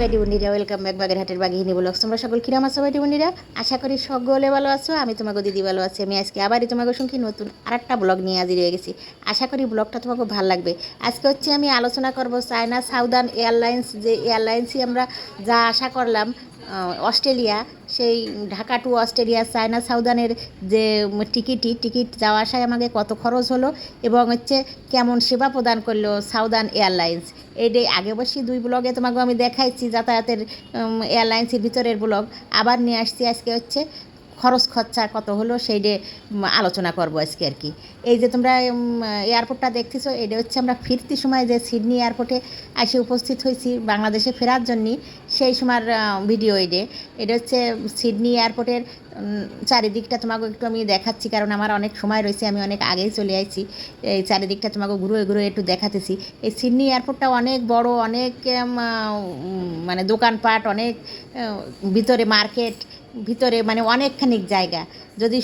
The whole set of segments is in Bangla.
গুড বন্ধুরা ওয়েলকাম ব্যাক বাগেরহাটের বাগিনী ব্লগ। তোমরা সকল কিরাম আছো ভাই বন্ধুরা আশা করি সকলে ভালো আছো, আমি তোমাকে দিদি ভালো আছি। আমি আজকে আবারই তোমাকে শুনছি নতুন আর একটা ব্লগ নিয়ে হাজির হয়ে গেছি। আশা করি ব্লগটা তোমাকে ভালো লাগবে। আজকে হচ্ছে আমি আলোচনা করব চায়না সাউদার্ন এয়ারলাইন্স, যে এয়ারলাইন্সই আমরা যা আশা করলাম অস্ট্রেলিয়া, সেই ঢাকা টু অস্ট্রেলিয়া চায়না সাউদানের যে টিকিটই, টিকিট যাওয়া আসায় আমাকে কত খরচ হলো এবং হচ্ছে কেমন সেবা প্রদান করল সাউদান এয়ারলাইন্স। এটাই আগে বসে দুই ব্লগে তোমাকে আমি দেখাইছি যাতায়াতের এয়ারলাইন্সের ভিতরের ব্লগ। আবার নিয়ে আসছি আজকে হচ্ছে খরচ খরচা কত হলো সেইটা আলোচনা করব আজকে আর কি। এই যে তোমরা এয়ারপোর্টটা দেখতেছো এটা হচ্ছে আমরা ফিরতি সময় যে সিডনি এয়ারপোর্টে এসে উপস্থিত হয়েছি, বাংলাদেশে ফেরার জন্যই, সেই সময়ের ভিডিও এটা এটা হচ্ছে সিডনি এয়ারপোর্টের চারিদিকটা তোমাকে একটু আমি দেখাচ্ছি, কারণ আমার অনেক সময় রয়েছে, আমি অনেক আগেই চলে আইছি। এই চারিদিকটা তোমাকে ঘুরে ঘুরে একটু দেখাতেছি। এই সিডনি এয়ারপোর্টটা অনেক বড়, অনেক মানে দোকানপাট, অনেক ভিতরে মার্কেট ভিতরে মানে অনেকখানিক জায়গা। যদি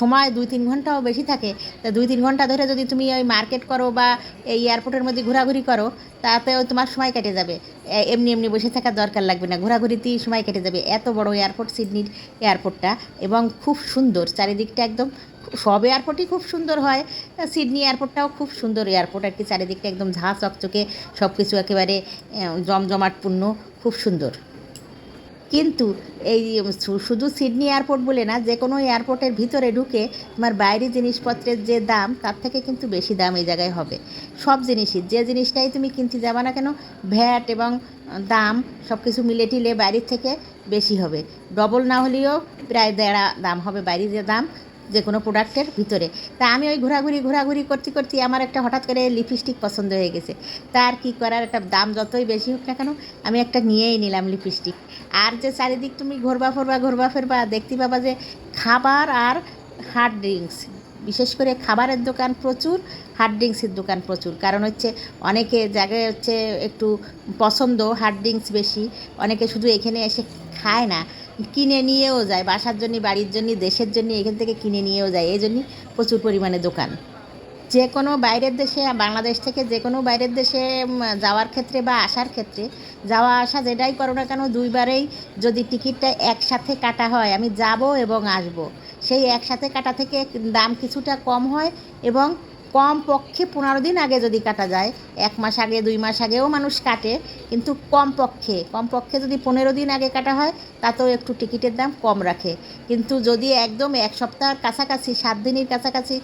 সময় দুই তিন ঘন্টাও বেশি থাকে, তা দুই তিন ঘণ্টা ধরে যদি তুমি ওই মার্কেট করো বা এই এয়ারপোর্টের মধ্যে ঘোরাঘুরি করো, তাতেও তোমার সময় কেটে যাবে। এমনি এমনি বসে থাকার দরকার লাগবে না। ঘোরাঘুরিতেই সময় কেটে যাবে। এত বড় এয়ারপোর্ট, সিডনির এয়ারপোর্টটা, এবং খুব সুন্দর। চারিদিকটা একদম সব এয়ারপোর্টই খুব সুন্দর হয়। সিডনি এয়ারপোর্টটাও খুব সুন্দর এয়ারপোর্ট। আর কি চারিদিকটা একদম ঝাঁ চকচকে সব কিছু একেবারে জমজমাটপূর্ণ, খুব সুন্দর। কিন্তু এই শুধু সিডনি এয়ারপোর্ট বলে না, যে কোনো এয়ারপোর্টের ভিতরে ঢুকে তোমার বাইরে জিনিসপত্রের যে দাম, তার থেকে কিন্তু বেশি দাম এই জায়গায় হবে। সব জিনিসই, যে জিনিসটাই তুমি কিনতে যাবা না কেন, ভ্যাট এবং দাম সব কিছু মিলে টিলে বাইরের থেকে বেশি হবে। ডবল না হলেও প্রায় দেড়া দাম হবে বাইরে যে দাম। যে কোনো প্রোডাক্টের ভিতরে। তা আমি ওই ঘোরাঘুরি ঘোরাঘুরি করতে করতে আমার একটা হঠাৎ করে লিপস্টিক পছন্দ হয়ে গেছে। তার কি করার একটা দাম যতই বেশি হোক না কেন, আমি একটা নিয়েই নিলাম লিপস্টিক আর যে চারিদিক তুমি ঘোরবা, ফোরবা, ঘোরবা, ফেরবা, দেখতে পাবা যে খাবার আর হার্ড ড্রিঙ্কস বিশেষ করে খাবারের দোকান প্রচুর হার্ড ড্রিঙ্কসের দোকান প্রচুর। কারণ হচ্ছে অনেকে জায়গায় হচ্ছে একটু পছন্দ হার্ড ড্রিঙ্কস বেশি, অনেকে শুধু এখানে এসে খায় না। কিনে নিয়েও যায়, বাসার জন্য বাড়ির জন্য দেশের জন্য এখান থেকে কিনে নিয়েও যায়। এই জন্যই প্রচুর পরিমাণে দোকান। যে কোনো বাইরের দেশে, বাংলাদেশ থেকে যে কোনো বাইরের দেশে যাওয়ার ক্ষেত্রে বা আসার ক্ষেত্রে, যাওয়া, আসা যেটাই করো না কেন, দুইবারেই যদি টিকিটটা একসাথে কাটা হয়, আমি যাব এবং আসব। সেই একসাথে কাটা থেকে দাম কিছুটা কম হয় এবং কম পক্ষে পনেরো দিন আগে যদি কাটা যায়, এক মাস আগে, দুই মাস আগেও মানুষ কাটে, কিন্তু কম পক্ষে কম পক্ষে যদি পনেরো দিন আগে কাটা হয়, তাতেও একটু টিকিটের দাম কম রাখে। কিন্তু যদি একদম এক সপ্তাহের কাছাকাছি, সাত দিনের কাছাকাছি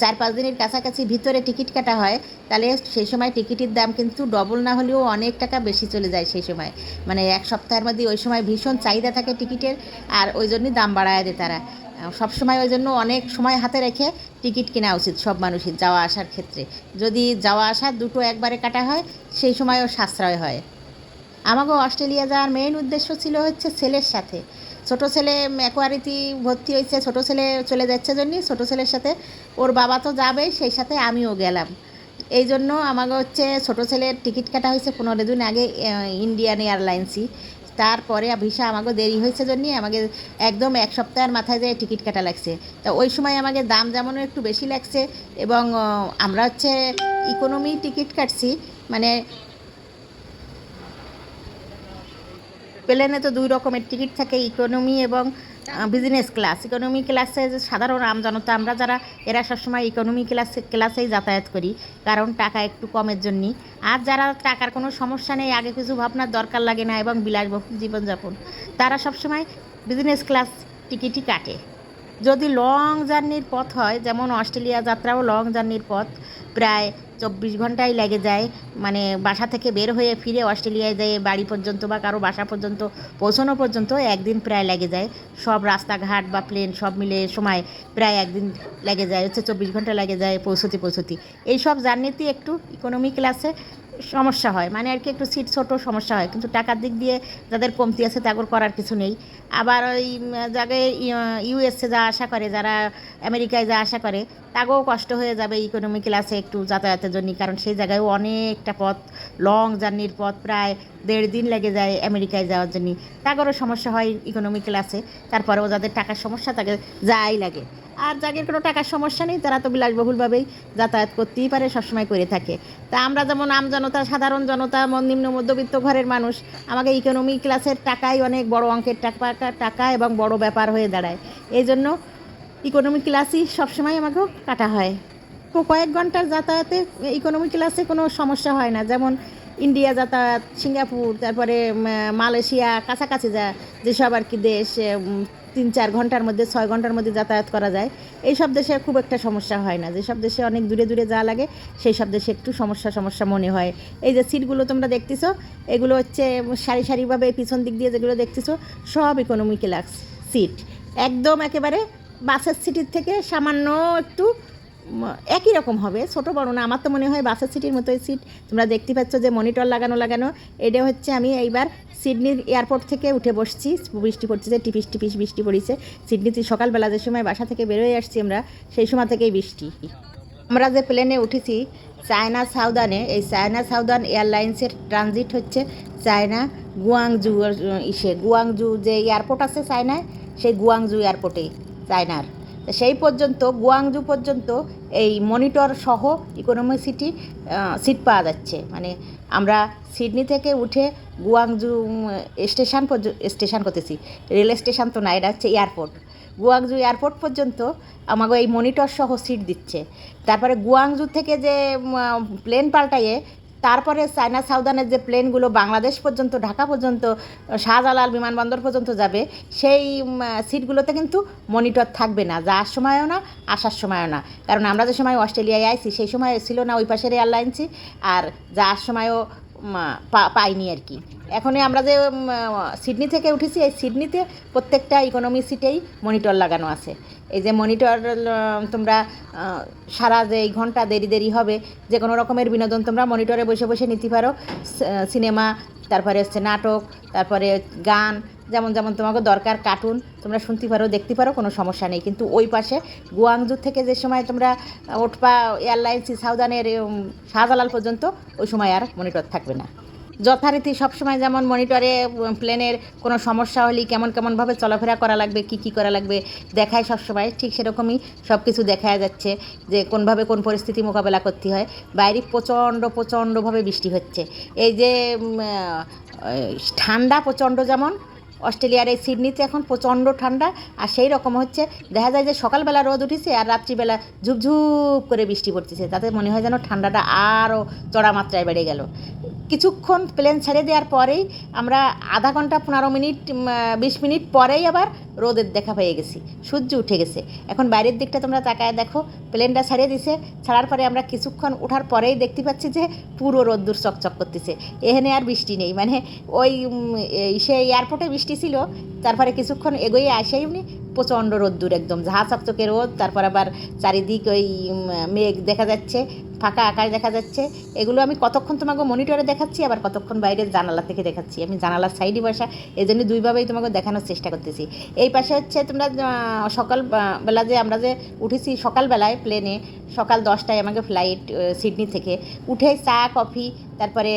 চার পাঁচ দিনের কাছাকাছি ভিতরে টিকিট কাটা হয়, তাহলে সেই সময় টিকিটের দাম কিন্তু ডবল না হলেও অনেক টাকা বেশি চলে যায় সেই সময়। মানে এক সপ্তাহের মধ্যে ওই সময় ভীষণ চাহিদা থাকে টিকিটের, আর ওই জন্যই দাম বাড়ায় দেয় তারা। সব সময় ওই জন্য অনেক সময় হাতে রেখে টিকিট কেনা উচিত সব মানুষের যাওয়া আসার ক্ষেত্রে। যদি যাওয়া আসা দুটো একবারে কাটা হয়, সেই সময়ও সাশ্রয় হয়। আমাকে অস্ট্রেলিয়া যাওয়ার মেইন উদ্দেশ্য ছিল হচ্ছে ছেলের সাথে। ছোট ছেলে অ্যাকোয়ারিতে ভর্তি হয়েছে, ছোট ছেলে চলে যাচ্ছে জন্যই ছোট ছেলের সাথে ওর বাবা তো যাবেই সেই সাথে আমিও গেলাম। এই জন্য আমাকে হচ্ছে ছোট ছেলের টিকিট কাটা হয়েছে পনেরো দিন আগে ইন্ডিয়ান এয়ারলাইন্সই। তারপরে ভিসা আমাকে দেরি হয়েছে জন্যই আমাকে একদম এক সপ্তাহের মাথায় যেয়ে টিকিট কাটা লাগছে। তা ওই সময় আমাকে দাম যেমনও একটু বেশি লাগছে এবং আমরা হচ্ছে ইকোনমি টিকিট কাটছি মানে প্লেনে তো দুই রকমের টিকিট থাকে ইকোনমি এবং বিজনেস ক্লাস ইকোনমি ক্লাসে সাধারণ আমজনতা আমরা যারা, এরা সবসময় ইকোনমি ক্লাস ক্লাসেই যাতায়াত করি, কারণ টাকা একটু কমের জন্যই। আর যারা টাকার কোনো সমস্যা নেই, আগে কিছু ভাবনার দরকার লাগে না, এবং বিলাসবহুল জীবনযাপন, তারা সবসময় বিজনেস ক্লাস টিকিটই কাটে। যদি লং জার্নির পথ হয়, যেমন অস্ট্রেলিয়া যাত্রাও লং জার্নির পথ, প্রায় চব্বিশ ঘন্টাই লেগে যায় মানে বাসা থেকে বের হয়ে ফিরে অস্ট্রেলিয়ায় যেয়ে বাড়ি পর্যন্ত বা কারও বাসা পর্যন্ত পৌঁছানো পর্যন্ত একদিন প্রায় লেগে যায়। সব রাস্তাঘাট বা প্লেন সব মিলে সময় প্রায় একদিন লেগে যায়, হচ্ছে চব্বিশ ঘণ্টা লেগে যায় পৌঁছতে পৌঁছতে। এই সব জার্নিতে একটু ইকোনমি ক্লাসে সমস্যা হয়। মানে আর কি একটু সিট ছোটো সমস্যা হয়। কিন্তু টাকার দিক দিয়ে যাদের কমতি আছে তাগর করার কিছু নেই। আবার ওই জায়গায় ইউএসএ যা আশা করে, যারা আমেরিকায় যা আশা করে তাকেও কষ্ট হয়ে যাবে ইকোনমি ক্লাসে একটু যাতায়াতের জন্য কারণ সেই জায়গায়ও অনেকটা পথ লং জার্নির পথ প্রায় দেড় দিন লেগে যায় আমেরিকায় যাওয়ার জন্য তাদেরও সমস্যা হয় ইকোনমি ক্লাসে তারপরেও যাদের টাকার সমস্যা তাকে যাই লাগে। আর যাদের কোনো টাকার সমস্যা নেই, তারা তো বিলাসবহুলভাবেই যাতায়াত করতেই পারে, সবসময় করে থাকে। তা আমরা যেমন আম জনতা, সাধারণ জনতা নিম্ন মধ্যবিত্ত ঘরের মানুষ, আমাকে ইকোনমি ক্লাসের টাকাই অনেক বড় অঙ্কের টাকা টাকা এবং বড় ব্যাপার হয়ে দাঁড়ায়। এই জন্য ইকোনমি ক্লাসই সবসময় আমাকেও কাটা হয়। কয়েক ঘণ্টার যাতায়াতে ইকোনমি ক্লাসে কোনো সমস্যা হয় না। যেমন ইন্ডিয়া যাতায়াত, সিঙ্গাপুর, তারপরে মালয়েশিয়া কাছাকাছি যা, যেসব আর কি দেশ তিন চার ঘণ্টার মধ্যে, ছয় ঘণ্টার মধ্যে যাতায়াত করা যায় এই সব দেশে খুব একটা সমস্যা হয় না। যেসব দেশে অনেক দূরে দূরে যা লাগে সেই সব দেশে একটু সমস্যা সমস্যা মনে হয়। এই যে সিটগুলো তোমরা দেখতেছো, এগুলো হচ্ছে, সারি সারিভাবে পিছন দিক দিয়ে যেগুলো দেখতেছো, সব ইকোনমি ক্লাস সিট, একদম একেবারে বাসের সিটির থেকে সামান্য একটু একই রকম হবে। ছোট বড় না। আমার তো মনে হয় বাসের সিটির মতোই সিট তোমরা দেখতে পাচ্ছ যে মনিটর লাগানো লাগানো। এটা হচ্ছে আমি এইবার সিডনির এয়ারপোর্ট থেকে উঠে বসছি। বৃষ্টি পড়ছে যে টিপিস টিপিস বৃষ্টি পড়েছে। সিডনিতে সকালবেলা যে সময় বাসা থেকে বেরোয় আসছি আমরা, সেই সময় থেকেই বৃষ্টি। আমরা যে প্লেনে উঠেছি, চায়না সাউদানে, এই চায়না সাউদান এয়ারলাইন্সের ট্রানজিট হচ্ছে চায়না গুয়াংজু ইসে গুয়াংজু যে এয়ারপোর্ট আছে চায়নায়, সেই গুয়াংজু এয়ারপোর্টে চায়নার। সেই পর্যন্ত, গুয়াংজু পর্যন্ত এই মনিটর সহ ইকোনমি সিটি সিট পাওয়া যাচ্ছে। মানে আমরা সিডনি থেকে উঠে গুয়াংজু স্টেশন স্টেশন করতেছি। রেল স্টেশন তো না, এটা হচ্ছে এয়ারপোর্ট। গুয়াংজু এয়ারপোর্ট পর্যন্ত আমাকে এই মনিটর সহ সিট দিচ্ছে। তারপরে গুয়াংজু থেকে যে প্লেন পাল্টাইয়ে তারপরে চায়না সাউদানের যে প্লেনগুলো বাংলাদেশ পর্যন্ত, ঢাকা পর্যন্ত, শাহজালাল বিমানবন্দর পর্যন্ত যাবে, সেই সিটগুলোতে কিন্তু মনিটর থাকবে না, যাওয়ার সময়ও না, আসার সময়ও না। কারণ আমরা যে সময় অস্ট্রেলিয়ায় আইছি, সেই সময় ছিল না ওই পাশের এয়ারলাইন্সই আর যাওয়ার সময়ও পাইনি আর কি। এখনই আমরা যে সিডনি থেকে উঠেছি, এই সিডনিতে প্রত্যেকটা ইকোনমি সিটেই মনিটর লাগানো আছে। এই যে মনিটর তোমরা সারা যে এই ঘণ্টা দেরি দেরি হবে, যে কোনো রকমের বিনোদন তোমরা মনিটরে বসে বসে নিতে পারো। সিনেমা তারপরে হচ্ছে নাটক, তারপরে গান, যেমন যেমন তোমাকে দরকার কার্টুন তোমরা শুনতে পারো, দেখতে পারো, কোনো সমস্যা নেই। কিন্তু ওই পাশে গুয়াংজু থেকে যে সময় তোমরা, উঠবা এয়ারলাইন্স সাউদানের শাহজালাল পর্যন্ত, ওই সময় আর মনিটর থাকবে না। যথারীতি সবসময় যেমন মনিটরে প্লেনের কোনো সমস্যা হলে কেমন কেমনভাবে চলাফেরা করা লাগবে, কি কি করা লাগবে দেখায় সবসময়। ঠিক সেরকমই সব কিছু দেখা যাচ্ছে যে কোনভাবে কোন পরিস্থিতি মোকাবেলা করতে হয়। বাইরে প্রচণ্ড, প্রচণ্ডভাবে বৃষ্টি হচ্ছে। এই যে ঠান্ডা প্রচণ্ড যেমন অস্ট্রেলিয়ার এই সিডনিতে এখন প্রচণ্ড ঠান্ডা, আর সেই রকম হচ্ছে, দেখা যায় যে সকালবেলা রোদ উঠেছে আর রাত্রিবেলা ঝুপঝুপ করে বৃষ্টি পড়তেছে তাতে মনে হয় যেন ঠান্ডাটা আরও চড়া মাত্রায় বেড়ে গেল। কিছুক্ষণ প্লেন ছেড়ে দেওয়ার পরেই আমরা আধা ঘণ্টা, পনেরো মিনিট বিশ মিনিট পরেই আবার রোদের দেখা পেয়ে গেছি, সূর্য উঠে গেছে। এখন বাইরের দিকটা তোমরা তাকায় দেখো, প্লেনটা ছাড়িয়ে দিছে, ছাড়ার পরে আমরা কিছুক্ষণ ওঠার পরেই দেখতে পাচ্ছি যে পুরো রোদ্দুর চকচক করতেছে, এখানে আর বৃষ্টি নেই মানে ওই সে এয়ারপোর্টে বৃষ্টি ছিল, তারপরে কিছুক্ষণ এগোয়ে আসেই উনি প্রচণ্ড রোদ্দুর একদম, ঝাঁ চকচকে রোদ, তারপর আবার চারিদিক ওই মেঘ দেখা যাচ্ছে, ফাঁকা আকাশ দেখা যাচ্ছে। এগুলো আমি কতক্ষণ তোমাকে মনিটরে দেখাচ্ছি, আবার কতক্ষণ বাইরের জানালা থেকে দেখাচ্ছি। আমি জানালার সাইডে বসা এই জন্য দুইভাবেই তোমাকে দেখানোর চেষ্টা করতেছি। এই পাশে হচ্ছে তোমরা সকাল বেলা যে আমরা যে উঠেছি সকালবেলায় প্লেনে সকাল দশটায় আমাকে ফ্লাইট সিডনি থেকে, উঠে চা কফি তারপরে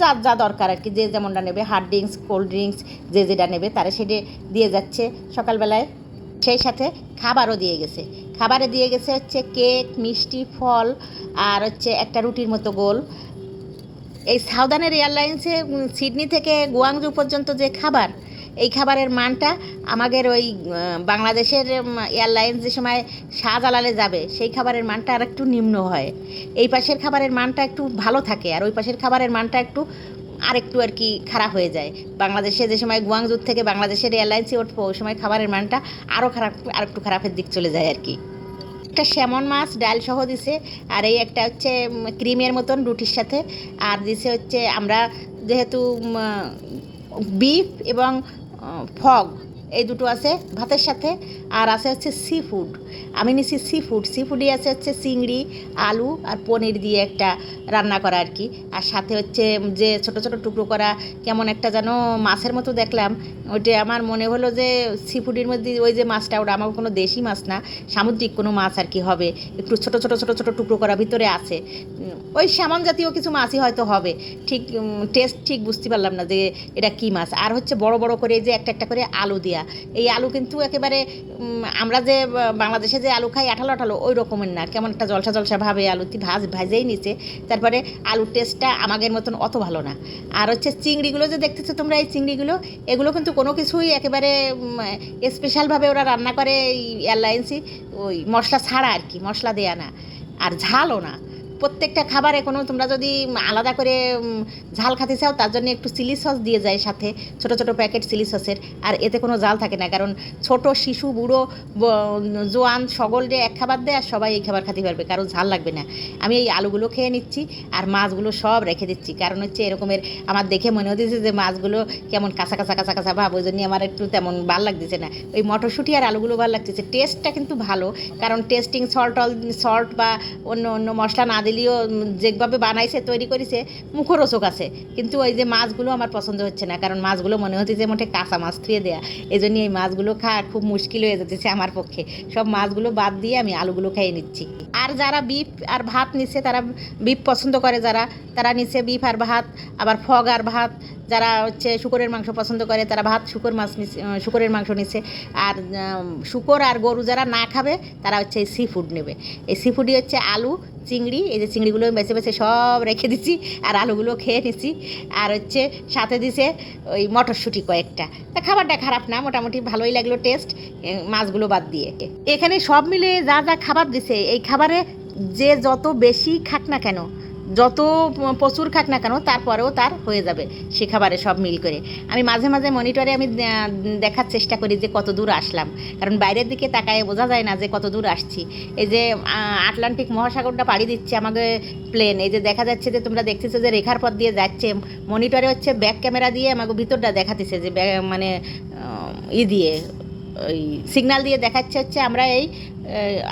যা যা দরকার আর কি। যে যেমনটা নেবে হার্ড ড্রিঙ্কস কোল্ড ড্রিঙ্কস যে যেটা নেবে, তারা সেটা দিয়ে যাচ্ছে। সকালবেলায় সেই সাথে খাবারও দিয়ে গেছে। খাবারে দিয়ে গেছে হচ্ছে কেক মিষ্টি, ফল আর হচ্ছে একটা রুটির মতো গোল। এই সাউদানের এয়ারলাইন্সে সিডনি থেকে গুয়াংজু পর্যন্ত যে খাবার এই খাবারের মানটা আমাদের ওই বাংলাদেশের এয়ারলাইন্স যে সময় শাহজালালে যাবে, সেই খাবারের মানটা আর একটু নিম্ন হয়। এই পাশের খাবারের মানটা একটু ভালো থাকে আর ওই পাশের খাবারের মানটা একটু আর একটু আর কি খারাপ হয়ে যায়। বাংলাদেশে যে সময় গুয়াংজুর থেকে বাংলাদেশের এয়ারলাইন্সে উঠবো ওই সময় খাবারের মানটা আরও খারাপ আর একটু খারাপের দিক চলে যায় আর কি। একটা স্যামন মাছ ডাল সহ দিছে, আর এই একটা হচ্ছে ক্রিমের মতন রুটির সাথে, আর দিছে হচ্ছে আমরা যেহেতু বিফ এবং ফগ এই দুটো আছে ভাতের সাথে, আর আছে হচ্ছে সি ফুড আমি নিছি সি ফুড সি ফুডই আছে হচ্ছে চিংড়ি, আলু আর পনির দিয়ে একটা রান্না করা আর কি। আর সাথে হচ্ছে যে ছোট ছোট টুকরো করা, কেমন একটা যেন মাছের মতো দেখলাম, ওইটা আমার মনে হলো যে সি ফুডের মধ্যে ওই যে মাছটা, ওটা আমার কোনো দেশি মাছ না, সামুদ্রিক কোনো মাছ আর কি হবে। একটু ছোট ছোট ছোট ছোট টুকরো করা ভিতরে আছে। ওই স্যামন জাতীয় কিছু মাছই হয়তো হবে। ঠিক টেস্ট ঠিক বুঝতে পারলাম না যে এটা কী মাছ। আর হচ্ছে বড় বড় করে যে একটা একটা করে আলু দেওয়া দেয়া। এই আলু কিন্তু একেবারে আমরা যে বাংলাদেশে যে আলু খাই, আঠালো আঠালো, ওই রকমের না। কেমন একটা জলসা জলসা ভাবে আলুটি ভাজ, ভাজেই নিচে তারপরে আলুর টেস্টটা আমাদের মতন অত ভালো না। আর হচ্ছে চিংড়িগুলো যে দেখতেছো তোমরা, এই চিংড়িগুলো, এগুলো কিন্তু কোনো কিছুই একেবারে স্পেশালভাবে ওরা রান্না করে এই এয়ারলাইন্সই ওই মশলা ছাড়া আর কি, মশলা দেয়া না। আর ঝালও না। প্রত্যেকটা খাবারে কোনো তোমরা যদি আলাদা করে ঝাল খেতে চাও, তার জন্য একটু চিলি সস দিয়ে যায় সাথে, ছোট ছোট প্যাকেট চিলি সসের। আর এতে কোনো জাল থাকে না, কারণ ছোট, শিশু, বুড়ো জোয়ান, সকল যে এক খাবার দেয়, আর সবাই এই খাবার খেতে পারবে, কারও ঝাল লাগবে না। আমি এই আলুগুলো খেয়ে নিচ্ছি, আর মাছগুলো সব রেখে দিচ্ছি। কারণ হচ্ছে এরকমের আমার দেখে মনে হতেছে যে মাছগুলো কেমন কাঁচা কাঁচা কাঁচা কাঁচা ভাব, ওই জন্য আমার একটু তেমন ভালো লাগতেছে না। ওই মটরশুঁটি আর আলুগুলো ভালো লাগতেছে। টেস্টটা কিন্তু ভালো, কারণ টেস্টিং সল্ট সল্ট বা অন্য অন্য মশলা না দিলেও যেভাবে বানাইছে, তৈরি করেছে, মুখরোচক আছে। কিন্তু ওই যে মাছগুলো আমার পছন্দ হচ্ছে না, কারণ মাছগুলো মনে হচ্ছে যে মোটে কাঁচা মাছ থুয়ে দেয়া। এই জন্য এই মাছগুলো খাওয়া খুব মুশকিল হয়ে যেতেছে আমার পক্ষে। সব মাছগুলো বাদ দিয়ে আমি আলুগুলো খেয়ে নিচ্ছি। আর যারা বিফ আর ভাত নিচ্ছে, তারা বিফ পছন্দ করে যারা। তারা নিচ্ছে বিফ আর ভাত, আবার ফগ আর ভাত যারা হচ্ছে শুকরের মাংস পছন্দ করে, তারা ভাত, শুকর মাছ শুকরের মাংস নিচ্ছে আর শুকর আর গরু যারা না খাবে, তারা হচ্ছে এই সি ফুড নেবে। এই সি ফুডই হচ্ছে আলু, চিংড়ি, এই যে চিংড়িগুলো বেছে বেছে সব রেখে দিচ্ছি আর আলুগুলো খেয়ে নিচ্ছি আর হচ্ছে সাথে দিছে ওই মটরশুঁটি কয়েকটা। তা খাবারটা খারাপ না, মোটামুটি ভালোই লাগল টেস্ট মাছগুলো বাদ দিয়ে। এখানে সব মিলে যা যা খাবার দিছে, এই খাবারে যে যত বেশি খাক না কেন যত প্রচুর খাক না কেন, তারপরেও তার হয়ে যাবে সে খাবারে সব মিল করে। আমি মাঝে মাঝে মনিটরে আমি দেখার চেষ্টা করি যে কত দূর আসলাম। কারণ বাইরের দিকে তাকায় বোঝা যায় না যে কত দূর আসছি। এই যে আটলান্টিক মহাসাগরটা পাড়ি দিচ্ছে আমাকে প্লেন এই যে দেখা যাচ্ছে যে তোমরা দেখতেছো যে রেখার পথ দিয়ে যাচ্ছে। মনিটরে হচ্ছে ব্যাক ক্যামেরা দিয়ে আমাকে ভিতরটা দেখাতেছে যে মানে ই দিয়ে, ওই সিগন্যাল দিয়ে দেখাচ্ছে হচ্ছে আমরা এই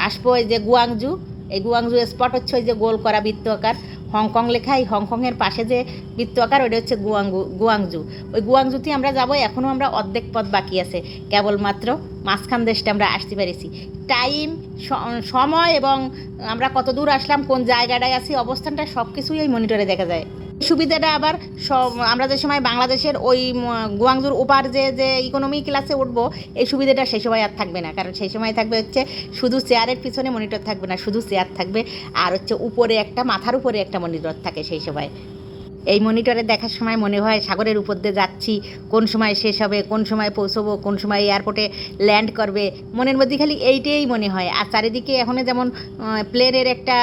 আসব এই যে গুয়াংজু এই গুয়াংজু স্পট হচ্ছে ওই যে গোল করা বৃত্ত আকার হংকং লেখা এই হংকংয়ের পাশে যে বৃত্ত আকার ওটা হচ্ছে গুয়াংগু, গুয়াংজু। ওই গুয়াংজুতে আমরা যাব, এখনও আমরা অর্ধেক পথ বাকি আছে। কেবলমাত্র মাঝখান দেশটা আমরা আসতে পেরেছি। টাইম সময় এবং আমরা কত দূর আসলাম, কোন জায়গাটায় আছি, অবস্থানটা সব কিছুই ওই মনিটরে দেখা যায়। সুবিধাটা আবার সব আমরা যে সময় বাংলাদেশের ওই গুয়াংজুর ওপার যে যে ইকোনমি ক্লাসে উঠবো, এই সুবিধাটা সেই সময় আর থাকবে না। কারণ সেই সময় থাকবে হচ্ছে শুধু চেয়ারের পিছনে মনিটর থাকবে না, শুধু চেয়ার থাকবে। আর হচ্ছে উপরে একটা, মাথার উপরে একটা মনিটর থাকে সেই সময়। এই মনিটরে দেখার সময় মনে হয় সাগরের উপর দিয়ে যাচ্ছি, কোন সময় শেষ হবে, কোন সময় পৌঁছবো, কোন সময় এয়ারপোর্টে ল্যান্ড করবে। মনের মধ্যে খালি এইটাই মনে হয়। আর চারিদিকে এখনও যেমন প্লেনের একটা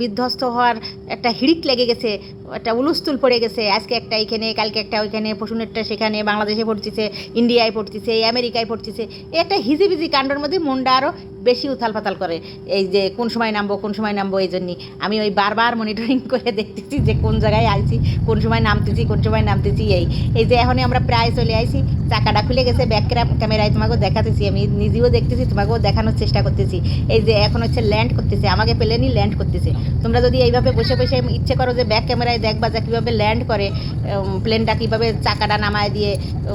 বিধ্বস্ত হওয়ার একটা হিড়িক লেগে গেছে একটা উলুস্তুল পড়ে গেছে। আজকে একটা এখানে, কালকে একটা ওইখানে, পশুনেরটা সেখানে, বাংলাদেশে পড়তেছে, ইন্ডিয়ায় পড়তেছে, আমেরিকায় পড়তেছে। এই একটা হিজিবিজি কাণ্ডর মধ্যে মনটা আরও বেশি উথাল পাতাল করে। এই যে কোন সময় নামবো, কোন সময় নামবো এই জন্যই। আমি ওই বারবার মনিটরিং করে দেখতেছি যে কোন জায়গায় আইছি, কোন সময় নামতেছি, কোন সময় নামতেছি, এই। এই যে এখনই আমরা প্রায় চলে আইছি, চাকাটা খুলে গেছে ব্যাক ক্যামেরায় তোমাকেও দেখাতেছি, আমি নিজেও দেখতেছি, তোমাকেও দেখানোর চেষ্টা করতেছি। এই যে এখন হচ্ছে ল্যান্ড করতেছে, আমাকে পেলেনি ল্যান্ড করতেছে। তোমরা যদি এইভাবে বসে বসে ইচ্ছে করো যে ব্যাক ক্যামেরায় দেখবা যে কীভাবে ল্যান্ড করে প্লেনটা কীভাবে চাকাটা নামায় দিয়ে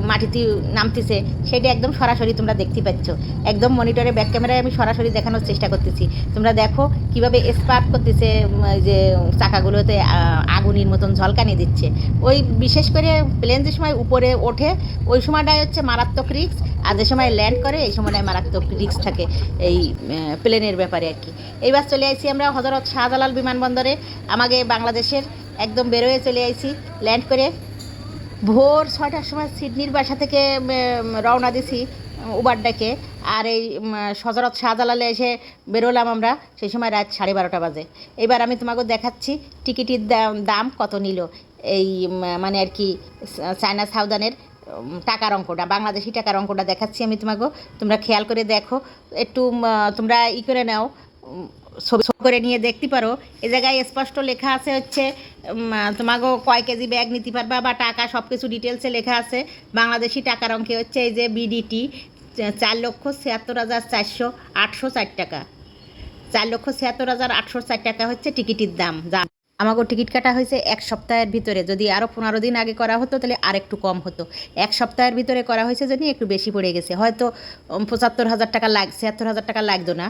মাটিতে নামতেছে, সেটা একদম সরাসরি তোমরা দেখতে পাচ্ছ। একদম মনিটরে ব্যাক ক্যামেরায় আমি সরাসরি দেখানোর চেষ্টা করতেছি। তোমরা দেখো কীভাবে স্পার্ক করতেছে যে চাকাগুলোতে আগুনের মতন ঝলকানি দিচ্ছে। ওই বিশেষ করে প্লেন যে সময় উপরে ওঠে, ওই সময়টাই হচ্ছে মারাত্মক রিক্স আর যে সময় ল্যান্ড করে, এই সময়টায় মারাত্মক রিক্স থাকে এই প্লেনের ব্যাপারে আর কি। এইবার চলে আসছি আমরা হজরত শাহজালাল বিমানবন্দরে, আমাকে বাংলাদেশের একদম বেরোয় চলে আইছি। ল্যান্ড করে ভোর ছয়টার সময় সিডনির বাসা থেকে রওনা দিছি উবার ডেকে। আর এই সজরত শাহজালালে এসে বেরোলাম আমরা, সেই সময় রাত সাড়ে বারোটা বাজে। এবার আমি তোমাকে দেখাচ্ছি টিকিটের দাম কত নিল। এই মানে আর কি, চায়না সাউদানের টাকার অঙ্কটা, বাংলাদেশি টাকার অঙ্কটা দেখাচ্ছি আমি তোমাকে। তোমরা খেয়াল করে দেখো, একটু তোমরা ই করে নাও ছবি করে নিয়ে দেখতে পারো। এ জায়গায় স্পষ্ট লেখা আছে হচ্ছে তোমাকে কয় কেজি ব্যাগ নিতে পারবা বা টাকা সব কিছু ডিটেলসে লেখা আছে। বাংলাদেশি টাকার অঙ্কে হচ্ছে এই যে বিডিটি চার লক্ষ ছিয়াত্তর হাজার চারশো আটশো চার টাকা। চার লক্ষ ছিয়াত্তর হাজার আটশো চার টাকা হচ্ছে টিকিটের দাম। যা আমাকে টিকিট কাটা হয়েছে এক সপ্তাহের ভিতরে। যদি আরও পনেরো দিন আগে করা হতো, তাহলে আর একটু কম হতো। এক সপ্তাহের ভিতরে করা হয়েছে জন্য একটু বেশি পড়ে গেছে। হয়তো পঁচাত্তর হাজার টাকা লাগ, ছিয়াত্তর হাজার টাকা লাগতো না,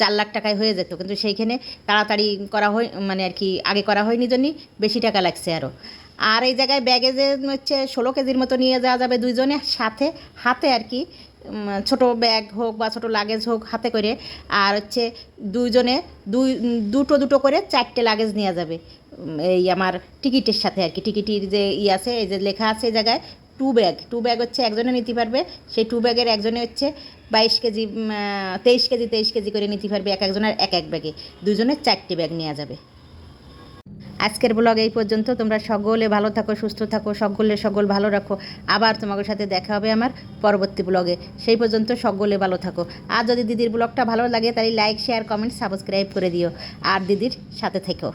চার লাখ টাকায় হয়ে যেত। কিন্তু সেইখানে তাড়াতাড়ি করা হয় মানে আর কি আগে করা হয়নি জন্যই বেশি টাকা লাগছে আরও আর এই জায়গায় ব্যাগে যে হচ্ছে ষোলো কেজির মতো নিয়ে যাওয়া যাবে দুইজনে, সাথে, হাতে আর কি ছোট ব্যাগ হোক বা ছোট লাগেজ হোক হাতে করে। আর হচ্ছে দুইজনে দুই, দুটো দুটো করে চারটে লাগেজ নেওয়া যাবে। এই আমার টিকিটের সাথে আর কি। টিকিটের যে ই আছে, এই যে লেখা আছে এই জায়গায় টু ব্যাগ টু ব্যাগ হচ্ছে একজনে নিতে পারবে, সেই টু ব্যাগের একজনে হচ্ছে বাইশ কেজি তেইশ কেজি তেইশ কেজি করে নিতে পারবে এক একজনের এক এক ব্যাগে দুজনের চারটে ব্যাগ নেওয়া যাবে। আজকের ব্লগ এই পর্যন্ত। তোমরা সকলে ভালো থাকো, সুস্থ থাকো, সকলে সকল ভালো রাখো। আবার তোমাদের সাথে দেখা হবে আমার পরবর্তী ব্লগে। সেই পর্যন্ত সকলে ভালো থাকো। আর যদি দিদির ব্লগটা ভালো লাগে তাহলে লাইক শেয়ার কমেন্ট সাবস্ক্রাইব করে দিও। আর দিদির সাথে থেকো।